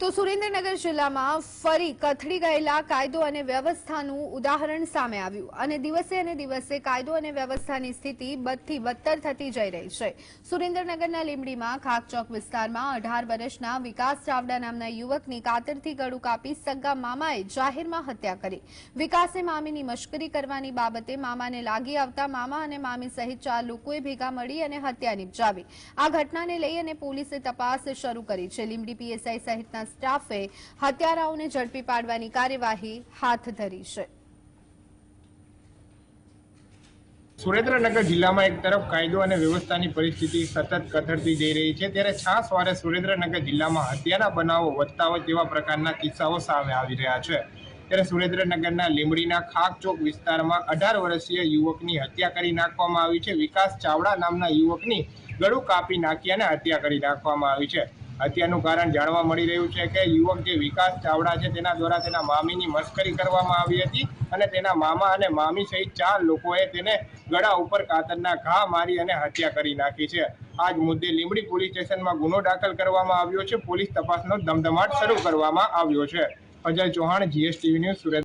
તો સુરેન્દ્રનગર જિલ્લામાં ફરી કથળી ગયેલા કાયદો અને વ્યવસ્થાનું ઉદાહરણ સામે આવ્યું અને દિવસે અને દિવસે કાયદો અને વ્યવસ્થાની સ્થિતિ બદથી બદતર થતી જઈ રહી છે. સુરેન્દ્રનગરના લીંબડીમાં ખાકચોક વિસ્તારમાં અઢાર વર્ષના વિકાસ ચાવડા નામના યુવકની કાતરથી ગળું કાપી સગ્ગા મામાએ જાહેરમાં હત્યા કરી. વિકાસે મામીની મશ્કરી કરવાની બાબતે મામાને લાગી આવતા મામા અને મામી સહિત ચાર લોકોએ ભેગા મળી અને હત્યા નિપજાવી. આ ઘટનાને લઈ અને પોલીસે તપાસ શરૂ કરી છે. લીંબડી પીએસઆઈ સહિતના સ્ટાફે હત્યારાઓને ઝડપી પાડવાની કાર્યવાહી હાથ ધરી છે. સુરેન્દ્રનગર જિલ્લામાં એક તરફ કાયદો અને વ્યવસ્થાની પરિસ્થિતિ સતત કથળતી જઈ રહી છે, ત્યારે છાસવારે સુરેન્દ્રનગર જિલ્લામાં હત્યાના બનાવો વધતા હોય તેવા પ્રકારના કિસ્સાઓ સામે આવી રહ્યા છે. ત્યારે સુરેન્દ્રનગરના લીંબડીના ખાક વિસ્તારમાં અઢાર વર્ષીય યુવકની હત્યા કરી નાખવામાં આવી છે. વિકાસ ચાવડા નામના યુવકની ગળું કાપી નાખી અને હત્યા કરી નાખવામાં આવી છે. હત્યાનું કારણ જાણવા મળી રહ્યું છે કે યુવક જે વિકાસ ચાવડા છે, તેના દ્વારા તેના મામીની મશ્કરી કરવામાં આવી હતી અને તેના મામા અને મામી સહિત ચાર લોકોએ તેને ગળા ઉપર કાતરના ઘા મારી અને હત્યા કરી નાખી છે. આજ મુદ્દે લીંબડી પોલીસ સ્ટેશનમાં ગુનો દાખલ કરવામાં આવ્યો છે. પોલીસ તપાસનો ધમધમાટ શરૂ કરવામાં આવ્યો છે. Ajay Chauhan, GSTV news Surat.